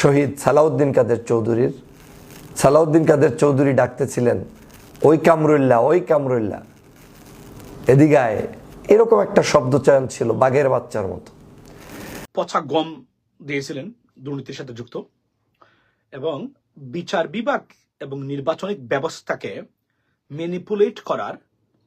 শহীদ সালাউদ্দিন কাদের চৌধুরীর। সালাউদ্দিন কাদের চৌধুরী ডাকতেছিলেন, ওই কামরুল্লাহ ওই কামরুল্লাহ এদিগায় এরকম একটা শব্দচয়ন ছিল বাঘের বাচ্চার মতো। পচা গম দিয়েছিলেন দুর্নীতির সাথে যুক্ত এবং বিচার বিভাগ এবং নির্বাচনিক ব্যবস্থাকে ম্যানিপুলেট করার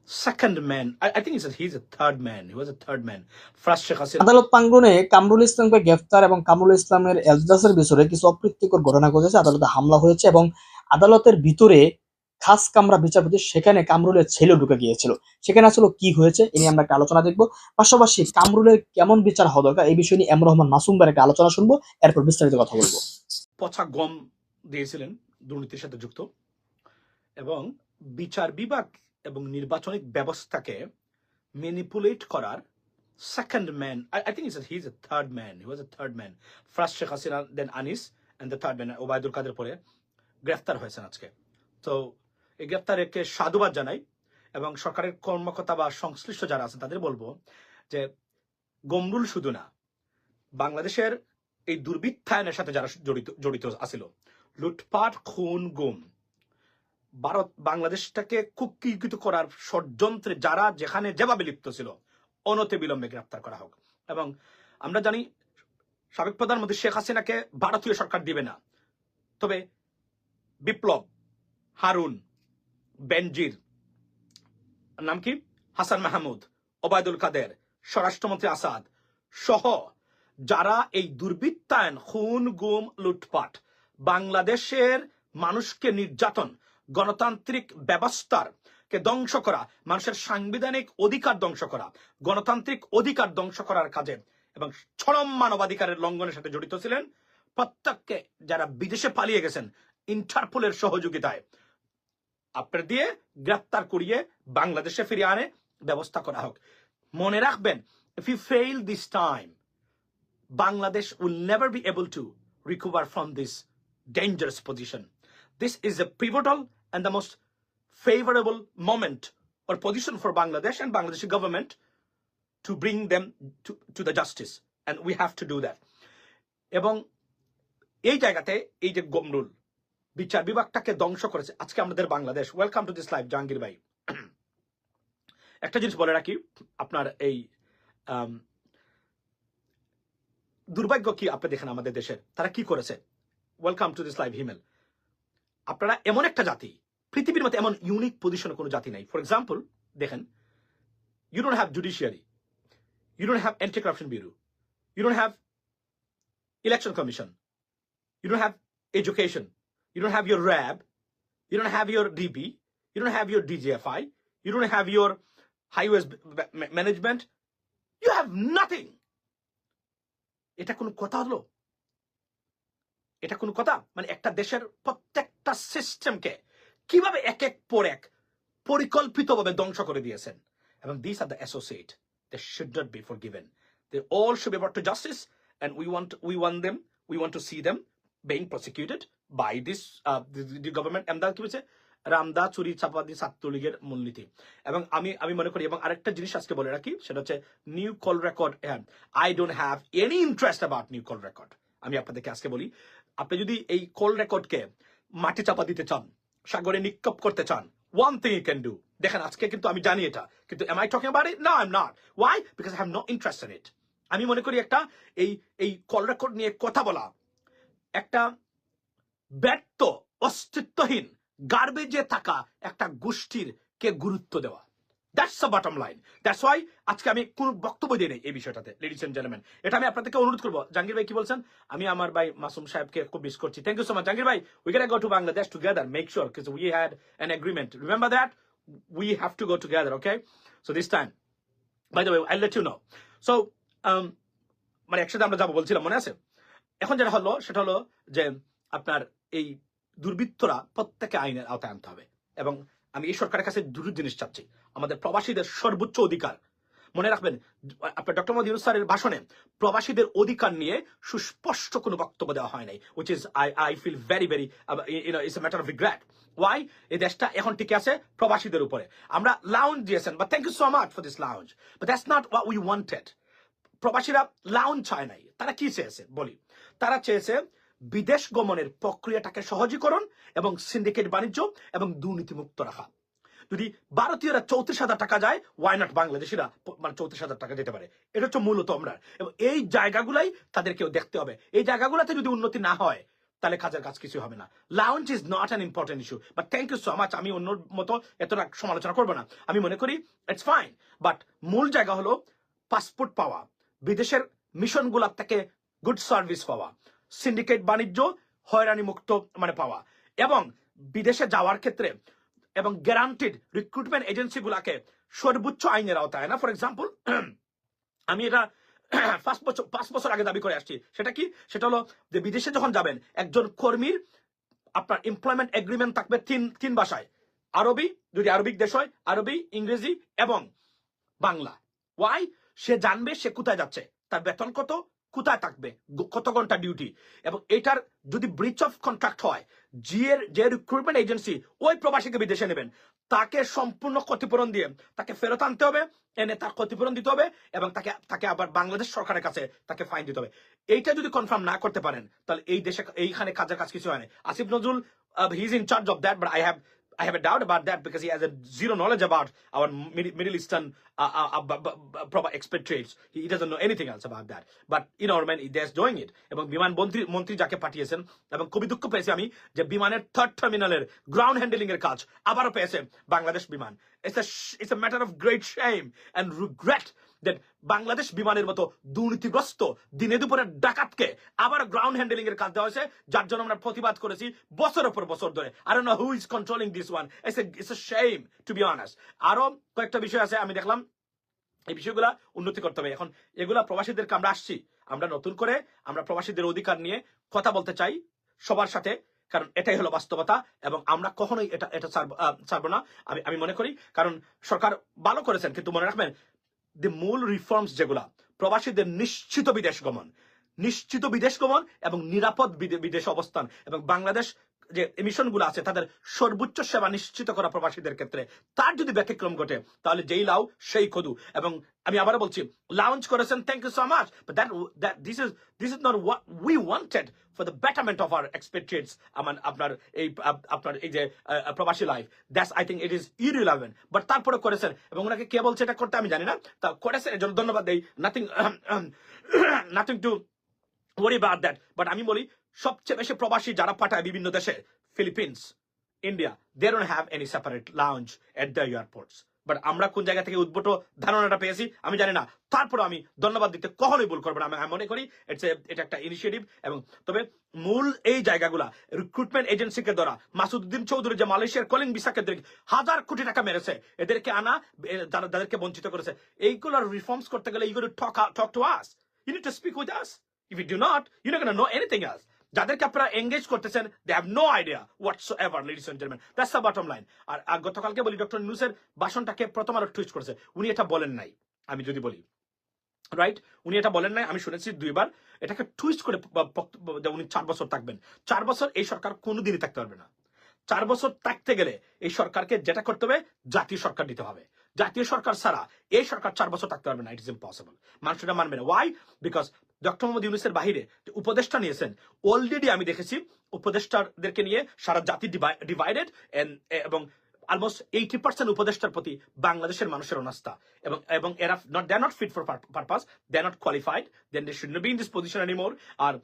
second man I think is he is a third man he was a third man first Sheikh Hasina আদালত প্রাঙ্গণে কামরুল ইসলামকে গ্রেফতার এবং কামরুল ইসলামের এলজাসের বিষয়ে কিছু অপ্রীতিকর ঘটনা ঘটেছে। আদালতে হামলা হয়েছে এবং আদালতের ভিতরে খাস কামরা বিচারপতি সেখানে কামরুলের ছেলে ঢুকে গিয়েছিল। সেখানে আসলে কি হয়েছে এ নিয়ে আমরা একটা আলোচনা দেখব। পাশাপাশি কামরুলের কেমন বিচার হওয়া দরকার এই বিষয় নিয়ে এম রহমান মাসুম ভাইয়ের একটা আলোচনা শুনব। এরপর বিস্তারিত কথা বলব। পচা গম দিয়েছিলেন দুর্নীতির সাথে যুক্ত। এবং বিচার বিভাগ এবং নির্বাচনিক ব্যবস্থাকে ম্যানিপুলেট করার second man I think is he is a third man he was a third man first Sheikh Hasina then Anis and the third man Obaidul Quader পরে গ্রেফতার হয়েছেন আজকে। তো এই গ্রেফতারকে সাধুবাদ জানাই এবং সরকারের কর্মকর্তা বা সংশ্লিষ্ট যারা আছেন তাদের বলব যে গমরুল শুধু না, বাংলাদেশের এই দুর্বৃত্তায়নের সাথে যারা জড়িত জড়িত আছিল লুটপাট, খুন, গুম ভারত বাংলাদেশটাকে কুক্ষিকৃত করার ষড়যন্ত্রে যারা যেখানে যেভাবে লিপ্ত ছিল, অনতে বিলম্বে গ্রেপ্তার করা হোক। এবং আমরা জানি, সাবেক প্রধানমন্ত্রী শেখ হাসিনাকে ভারতীয় সরকার দিবে না। তবে বিপ্লব, হারুন, বেনজির, নাম কি? হাসান মাহমুদ, ওবায়দুল কাদের, স্বরাষ্ট্রমন্ত্রী আসাদ সহ যারা এই দুর্বৃত্তায়ন, খুন, গুম, লুটপাট, বাংলাদেশের মানুষকে নির্যাতন গণতান্ত্রিক ব্যবস্থার কে ধ্বংস করা, মানুষের সাংবিধানিক অধিকার ধ্বংস করা, গণতান্ত্রিক অধিকার ধ্বংস করার কাজে এবং চরম মানবাধিকারের লঙ্ঘনের সাথে জড়িত ছিলেন, প্রত্যেককে যারা বিদেশে পালিয়ে গেছেন, ইন্টারপোলের সহযোগিতায় আপনার দিয়ে গ্রেপ্তার করিয়ে বাংলাদেশে ফিরিয়ে আনে, ব্যবস্থা করা হোক মনে রাখবেন if you fail this time Bangladesh will never be able to recover from this dangerous position. This is a pivotal and the most favorable moment or position for Bangladesh and Bangladeshi government to bring them to, to the justice. And we have to do that. এবং এই জায়গাতে এই যে গমরুল বিচার বিভাগটাকে ধ্বংস করেছে আজকে আমাদের Bangladesh. Welcome to this life Jahangir ভাই। একটা জিনিস বলে রাখি আপনার এই দুর্ভাগ্য কি আপনি দেখেন আমাদের দেশের? তারা কি করেছে? Welcome to this live Himel আপনারা এমন একটা জাতি পৃথিবীর মধ্যে এমন ইউনিক পজিশনে কোনো জাতি নাই। ফর এক্সাম্পল দেখেন you don't have judiciary you don't have anti corruption bureau you don't have election commission you don't have education you don't have your RAB you don't have your DB you don't have your DGFI you don't have your highways management you have nothing এটা কোনো কথা হলো? এটা কোনো কথা? মানে একটা দেশের প্রত্যেকটা সিস্টেমকে কীভাবে এক এক পর এক পরিকল্পিতভাবে ধ্বংস করে দিয়েছেন? এবং this are the associate they should not be forgiven they all should be brought to justice and we want we want them we want to see them being prosecuted by this the government এমদা কি বলছে রামদা, চুরি চাপাদি ছাত্রলীগের মূলনীতি। এবং আমি আমি মনে করি, এবং আরেকটা জিনিস আজকে বলে রাখি, সেটা হচ্ছে new call record I don't have any interest about new call record আমি আপনাদেরকে আজকে বলি, আপনি যদি এই কল রেকর্ডকে মাটি চাপা দিতে চান সাগরে নিক্ষেপ করতে চান। One thing you can do দেখেন, আজকে কিন্তু আমি জানি এটা। কিন্তু am I talking about it না I am not why because I have no interest in it আমি মনে করি একটা, এই এই কল রেকর্ড নিয়ে কথা বলা। একটা ব্যর্থ, অস্তিত্বহীন গার্বেজে থাকা একটা গোষ্ঠীর কে গুরুত্ব দেওয়া। That's the bottom line that's why আজকে আমি কোন বক্তব্য দিই নেই এই বিষয়টাতে লেডিস এন্ড জেন্টলম্যান এটা আমি আপনাদেরকে অনুরোধ করব। জাহাঙ্গীর ভাই কি বলছেন? আমি আমার ভাই মাসুম সাহেবকে খুব মিস করছি। Thank you so much Jahangir ভাই we can go to Bangladesh together make sure because we had an agreement remember that we have to go together okay so this time by the way I let you know so মানে একসাথে আমরা যাব বলছিলাম, মনে আছে? এখন যেটা হলো, সেটা হলো যে আপনার এই দুর্বৃত্তরা প্রত্যেকে আইনের আওতায় আনতে হবে। এবং আমি এই সরকারের কাছে দুটো জিনিস চাচ্ছি। আমাদের প্রবাসীদের সর্বোচ্চ অধিকার। মনে রাখবেন, আপনার ডক্টর মোদী ইউনুস স্যারের ভাষণে প্রবাসীদের অধিকার নিয়ে সুস্পষ্ট কোনো বক্তব্য দেওয়া হয় নাই which is I I feel very very you know it's matter of regret why এই দেশটা এখন টিকে আছে প্রবাসীদের উপরে। আমরা লাউঞ্জ দিয়েছেন বা thank you so much for this lounge but that's not what we wanted প্রবাসীরা লাউন চায় নাই। তারা কি চেয়েছে? বলি। তারা চেয়েছে বিদেশ গমনের প্রক্রিয়াটাকে সহজীকরণ এবং সিন্ডিকেট বাণিজ্য এবং দুর্নীতিমুক্ত রাখা। যদি ভারতীয়রা চৌত্রিশ হাজার টাকা যায় ওয়াই নট বাংলাদেশিরা? মানে চৌত্রিশ হাজার টাকা যেতে পারে। এটা হচ্ছে মূলত আমরা। এবং এই জায়গাগুলাই তাদেরকেও দেখতে হবে। এই জায়গাগুলোতে যদি উন্নতি না হয়, তাহলে কাজের কাজ কিছু হবে না। Lounge is not an important issue but thank you so much আমি অন্য মতো এতটা সমালোচনা করব না। আমি মনে করি ইটস ফাইন বাট মূল জায়গা হলো পাসপোর্ট পাওয়া। বিদেশের মিশন মিশনগুলার থেকে গুড সার্ভিস পাওয়া। সিন্ডিকেট বাণিজ্য হয়রানি মুক্ত মানে পাওয়া। এবং বিদেশে যাওয়ার ক্ষেত্রে এবং গ্যারান্টিড রিক্রুটমেন্ট এজেন্সিগুলাকে সর্বোচ্চ আইনের আওতায় না ফর এক্সাম্পল আমি এটা পাঁচ বছর পাঁচ বছর আগে দাবি করে আসছি। সেটা কি? সেটা হলো যে বিদেশে যখন যাবেন, একজন কর্মীর আপনার এমপ্লয়মেন্ট এগ্রিমেন্ট থাকবে তিন তিন ভাষায়। আরবি, যদি আরবিক দেশ হয়, আরবি, ইংরেজি এবং বাংলা। ওয়াই সে জানবে সে কোথায় যাচ্ছে। তার বেতন কত? কোথায় থাকবে? কত ঘণ্টা ডিউটি এবং এটার যদি ব্রিচ অফ কন্ট্রাক্ট হয় জিএর যে রিক্রুটমেন্ট এজেন্সি ওই প্রবাসীকে বিদেশে নেবেন। তাকে সম্পূর্ণ ক্ষতিপূরণ দিয়ে, তাকে ফেরত আনতে হবে, এনে তার ক্ষতিপূরণ দিতে হবে এবং তাকে তাকে আবার বাংলাদেশ সরকারের কাছে তাকে ফাইন দিতে হবে। এইটা যদি কনফার্ম না করতে পারেন, তাহলে এই দেশে, এইখানে কাজের কাজ কিছু হয় না। Asif Nazrul he is in charge of that but I have I have a doubt about that because he has a zero knowledge about our Mid- Middle Eastern uh, uh, uh, b- b- b- proper expatriates. He, he doesn't know anything else about that. But you know, man, they're doing it. এবং বিমান মন্ত্রী মন্ত্রী যাকে পাঠিয়েছেন এবং খুবই দুঃখ পেয়েছি আমি যে বিমানের থার্ড টার্মিনালের গ্রাউন্ড হ্যান্ডেলিং এর কাজ আবারও পেয়েছে Bangladesh Biman it's it's a matter of great shame and regret that Bangladesh বিমানের মতো দুর্নীতিগ্রস্ত দিনে দুপুরে ডাকাতকে আবার গ্রাউন্ড হ্যান্ডেলিং এর কাজ দেওয়া হয়েছে, যার জন্য আমরা প্রতিবাদ করেছি বছরের পর বছর ধরে। আর know who is controlling this one it's to be honours আরও কয়েকটা বিষয় আছে, আমি দেখলাম। এই বিষয়গুলা উন্নতি করতে হবে। এখন এগুলা প্রবাসীদেরকে আমরা আসছি। আমরা নতুন করে আমরা প্রবাসীদের অধিকার নিয়ে কথা বলতে চাই সবার সাথে, কারণ এটাই হলো বাস্তবতা এবং আমরা কখনোই এটা এটা ছাড়বো না। আমি আমি মনে করি, কারণ সরকার ভালো করেছেন, কিন্তু মনে রাখবেন দি মূল রিফর্মস যেগুলা, প্রবাসীদের নিশ্চিত বিদেশ গমন, নিশ্চিত বিদেশ গমন এবং নিরাপদ বিদে- বিদেশ অবস্থান এবং বাংলাদেশ যে মিশনগুলো আছে, তাদের সর্বোচ্চ সেবা নিশ্চিত করা প্রবাসীদের ক্ষেত্রে, তার যদি ব্যতিক্রম ঘটে, তাহলে যেই লাউ, সেই কদু। এবং আমি আবার বলছি লাউঞ্চ করেছেন thank you so much this is this is not we wanted for the betterment of our expectations আমার, আপনার এই আপনার এই যে প্রবাসী life that's I think it is irrelevant but তারপরে করেছেন, এবং ওনাকে কে বলছে এটা করতে আমি জানি না, তা করেছেন, এর জন্য ধন্যবাদ দেই nothing nothing to worry about that but আমি বলি সবচেয়ে বেশি প্রবাসী যারা পাঠায় বিভিন্ন দেশে Philippines India they don't have any separate lounge at the airports but আমরা কোন জায়গা থেকে উদ্ভূত ধারণাটা পেয়েছি, আমি জানি না। তারপর আমি ধন্যবাদ দিতে কখনোই ভুল করব না, আমি মনে করি এটা একটা ইনিশিয়েটিভ এবং তবে মূল এই জায়গাগুলা রিক্রুটমেন্ট এজেন্সিকে দ্বারা মাসুদ্দিন চৌধুরী যে মালয়েশিয়ার কলিং দিয়ে হাজার কোটি টাকা মেরেছে, এদেরকে আনা যারা বঞ্চিত করেছে এইগুলোর রিফর্মস করতে গেলে এইগুলো talk talk to us you need to speak with us if you do not you know anything else যাদেরকে আপনারা এঙ্গেজ করতেছেন they have no idea whatsoever ladies and gentleman that's the bottom line আর আর গতকালকে বলি doctor নিউজের ভাষণটাকে প্রথম আলো twist করেছে। উনি এটা বলেন নাই, আমি যদি বলি। রাইট উনি এটা বলেন নাই, আমি শুনেছি দুইবার। এটাকে টুইস্ট করে উনি চার বছর থাকবেন। চার বছর এই সরকার কোনোদিনই থাকতে পারবে না। চার বছর থাকতে গেলে এই সরকারকে যেটা করতে হবে, জাতীয় সরকার দিতে হবে। জাতীয় সরকার ছাড়া এই সরকার চার বছর থাকতে পারবে না। ইট ইস ইম্পসিবল মানুষ এটা মানবে না। ওয়াই বিকজ ডক্টর মোহাম্মদ ইউনুসের বাহিরে উপদেষ্টা নিয়েছেন অলরেডি আমি দেখেছি উপদেষ্টাদেরকে নিয়ে সারা জাতি ডিভাইডেড এবং অলমোস্ট এইটি পার্সেন্ট উপদেষ্টার প্রতি বাংলাদেশের মানুষের অনাস্থা। এবং এবং এরা not they not fit for purpose they not qualified then they should be in this position anymore আর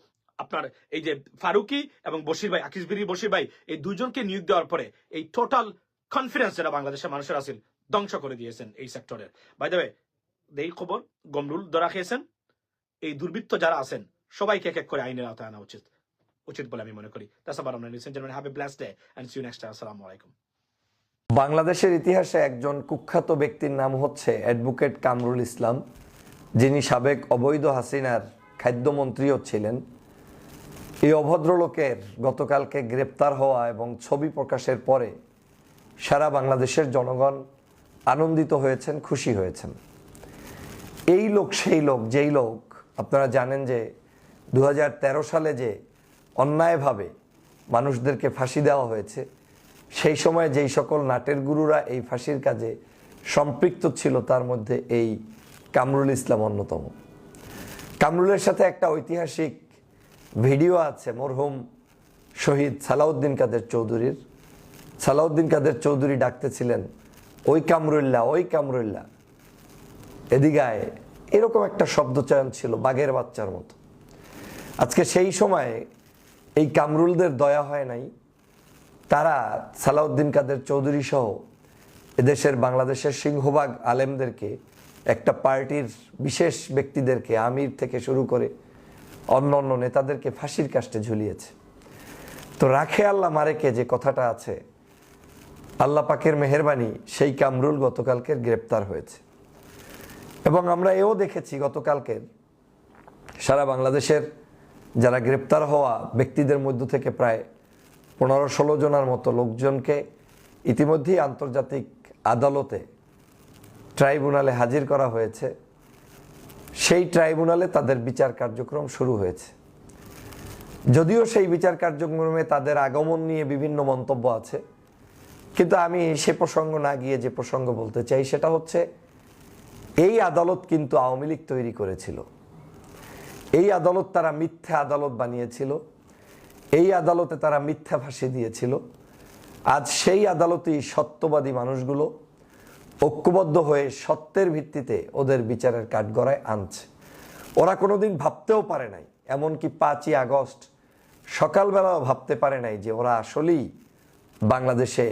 আপনার এই যে ফারুকি এবং বশির ভাই আকিসবিরি বশির ভাই, এই দুজনকে নিয়োগ দেওয়ার পরে এই টোটাল কনফিডেন্স যেটা বাংলাদেশের মানুষের আছে ধ্বংস করে দিয়েছেন এই সেক্টরের বাই দেবে এই খবর, গমরুল ধরা খেয়েছেন। দুর্বৃত্ত যারা আছেন, সবাইকে এক এক করে আইনের আওতায় আনা উচিত উচিত বলে আমি মনে করি। you next time assalamu বাংলাদেশের ইতিহাসে একজন কুখ্যাত ব্যক্তির নাম হচ্ছে অ্যাডভোকেট কামরুল ইসলাম, যিনি সাবেক অবৈধ হাসিনার খাদ্যমন্ত্রীও ছিলেন। এই অভদ্রলোকের গতকালকে গ্রেপ্তার হওয়া এবং ছবি প্রকাশের পরে সারা বাংলাদেশের জনগণ আনন্দিত হয়েছেন, খুশি হয়েছেন। এই লোক সেই লোক, যেই লোক আপনারা জানেন যে দু হাজার তেরো সালে যে অন্যায়ভাবে মানুষদেরকে ফাঁসি দেওয়া হয়েছে, সেই সময় যেই সকল নাটের গুরুরা এই ফাঁসির কাজে সম্পৃক্ত ছিল, তার মধ্যে এই কামরুল ইসলাম অন্যতম। কামরুলের সাথে একটা ঐতিহাসিক ভিডিও আছে, মরহুম শহীদ সালাউদ্দিন কাদের চৌধুরীর। সালাউদ্দিন কাদের চৌধুরী ডাকতেছিলেন, ওই কামরুল্লাহ ওই কামরুল্লাহ এদিগায় এরকম একটা শব্দচয়ন ছিল, বাঘের বাচ্চার মতো। আজকে সেই সময়ে এই কামরুলদের দয়া হয় নাই, তারা সালাউদ্দিন কাদের চৌধুরী সহ এদেশের বাংলাদেশের সিংহভাগ আলেমদেরকে, একটা পার্টির বিশেষ ব্যক্তিদেরকে, আমির থেকে শুরু করে অন্য অন্য নেতাদেরকে ফাঁসির কাষ্টে ঝুলিয়েছে। তো রাখে আল্লাহ মারেকে যে কথাটা আছে, আল্লাহ পাকের মেহরবানি সেই কামরুল গতকালকে গ্রেপ্তার হয়েছে। এবং আমরা এও দেখেছি গতকালকের সারা বাংলাদেশের যারা গ্রেপ্তার হওয়া ব্যক্তিদের মধ্য থেকে প্রায় পনেরো ষোলো জনের মতো লোকজনকে ইতিমধ্যেই আন্তর্জাতিক আদালতে ট্রাইব্যুনালে হাজির করা হয়েছে। সেই ট্রাইব্যুনালে তাদের বিচার কার্যক্রম শুরু হয়েছে। যদিও সেই বিচার কার্যক্রমে তাদের আগমন নিয়ে বিভিন্ন মন্তব্য আছে, কিন্তু আমি সে প্রসঙ্গ না গিয়ে যে প্রসঙ্গ বলতে চাই সেটা হচ্ছে এই আদালত কিন্তু আওয়ামী লীগ তৈরি করেছিল। এই আদালত তারা মিথ্যা আদালত বানিয়েছিল। এই আদালতে তারা মিথ্যা ফাঁসি দিয়েছিল। আজ সেই আদালতেই সত্যবাদী মানুষগুলো ঐক্যবদ্ধ হয়ে সত্যের ভিত্তিতে ওদের বিচারের কাঠগড়ায় আনছে। ওরা কোনোদিন ভাবতেও পারে নাই, এমনকি পাঁচই আগস্ট সকালবেলাও ভাবতে পারে নাই যে ওরা আসলেই বাংলাদেশে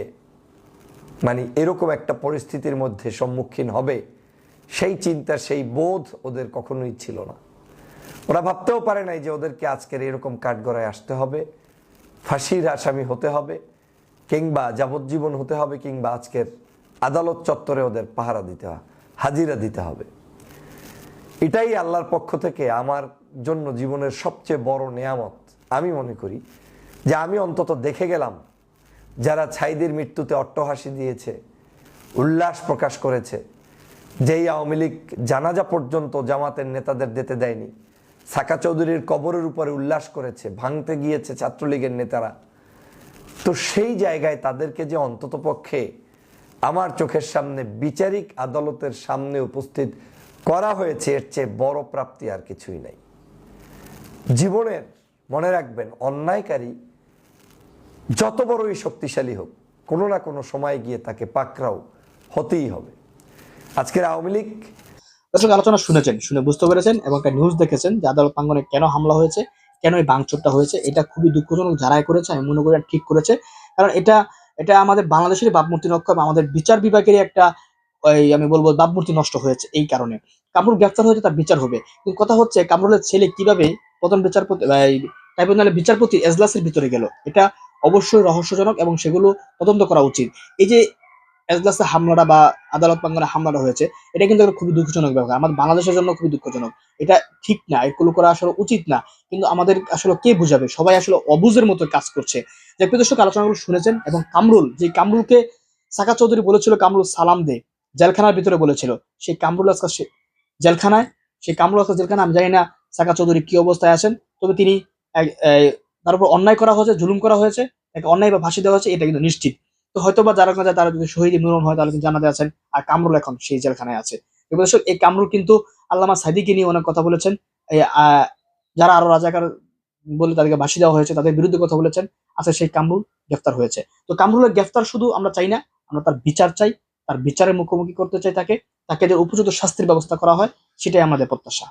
মানে এরকম একটা পরিস্থিতির মধ্যে সম্মুখীন হবে। সেই চিন্তা, সেই বোধ ওদের কখনোই ছিল না। ওরা ভাবতেও পারে নাই যে ওদেরকে আজকের এরকম কাঠগড়ায় আসতে হবে, ফাঁসির আসামি হতে হবে, কিংবা যাবজ্জীবন হতে হবে, কিংবা আজকের আদালত চত্বরে ওদের পাহারা দিতে হাজিরা দিতে হবে। এটাই আল্লাহর পক্ষ থেকে আমার জন্য জীবনের সবচেয়ে বড় নেয়ামত। আমি মনে করি যে আমি অন্তত দেখে গেলাম, যারা ছাইদের মৃত্যুতে অট্টহাসি দিয়েছে, উল্লাস প্রকাশ করেছে যেই আওয়ামী লীগ জানাজা পর্যন্ত জামাতের নেতাদের দিতে দেয়নি, সাকা চৌধুরীর কবরের উপরে উল্লাস করেছে, ভাঙতে গিয়েছে ছাত্রলীগের নেতারা, তো সেই জায়গায় তাদেরকে যে অন্তত পক্ষে আমার চোখের সামনে বিচারিক আদালতের সামনে উপস্থিত করা হয়েছে, এর চেয়ে বড় প্রাপ্তি আর কিছুই নাই। জীবনের, মনে রাখবেন, অন্যায়কারী যত বড়ই শক্তিশালী হোক, কোনো না কোনো সময় গিয়ে তাকে পাকড়াও হতেই হবে। আজকের আওয়ামী লীগ? দর্শক, আলোচনা শুনেছেন শুনে বুঝতে পেরেছেন এবং একটা নিউজ দেখেছেন যে আদালত প্রাঙ্গনে কেন হামলা হয়েছে, কেন এই ভাঙচুরটা হয়েছে, এটা খুবই দুঃখজনক যারাই করেছে, আমি মনে করি ঠিক করেছে। কারণ এটা এটা আমাদের বাংলাদেশের বাপমূর্তি নক্ষ আমাদের বিচার বিভাগের একটা ওই আমি বলব বাপমূর্তি নষ্ট হয়েছে এই কারণে। কামরুল গ্রেফতার হয়েছে, তার বিচার হবে। কিন্তু কথা হচ্ছে, কামরুলের ছেলে কীভাবে প্রধান বিচারপতি ট্রাইব্যুনালের বিচারপতি এজলাসের ভিতরে গেল? এটা অবশ্যই রহস্যজনক এবং সেগুলো তদন্ত করা উচিত। এই যে এজলাসে হামলাটা বা আদালত প্রাঙ্গনে হামলাটা হয়েছে, এটা কিন্তু একটা খুবই দুঃখজনক ব্যাপার। আমাদের বাংলাদেশের জন্য খুবই দুঃখজনক। এটা ঠিক না এগুলো করা আসলে উচিত না, কিন্তু আমাদের আসলে কে বুঝাবে? সবাই আসলে অবুজের মতো কাজ করছে। যে প্রিয় দর্শক, আলোচনাগুলো শুনেছেন এবং কামরুল, যে কামরুলকে সাকা চৌধুরী বলেছিল কামরুল সালাম দে, জেলখানার ভিতরে বলেছিল। সেই কামরুল আজকাল সে- জেলখানায়, সেই কামরুল আজকাল জেলখানা আমি জানি না সাকা চৌধুরী কি অবস্থায় আছেন, তবে তিনি তার উপর অন্যায় করা হয়েছে, জুলুম করা হয়েছে, তাকে অন্যায় বা ফাঁসি দেওয়া হয়েছে, এটা কিন্তু নিশ্চিত। তো হয়তো বা যারা তারা যদি শহীদ মিলন হয়, তাহলে জানাতে আছেন। আর কামরুল এখন সেই জেলখানায় আছে। দর্শক, এই কামরুল কিন্তু আল্লামা সাদিকে নিয়ে অনেক কথা বলেছেন। যারা আরও রাজাকার বলে তাদেরকে ফাঁসি দেওয়া হয়েছে, তাদের বিরুদ্ধে কথা বলেছেন। আচ্ছা সেই কামরুল, গ্রেফতার হয়েছে। তো কামরুলের গ্রেফতার শুধু আমরা চাই না, আমরা তার বিচার চাই, তার বিচারের মুখোমুখি করতে চাই তাকে। তাকে যে উপযুক্ত শাস্তির ব্যবস্থা করা হয়, সেটাই আমাদের প্রত্যাশা।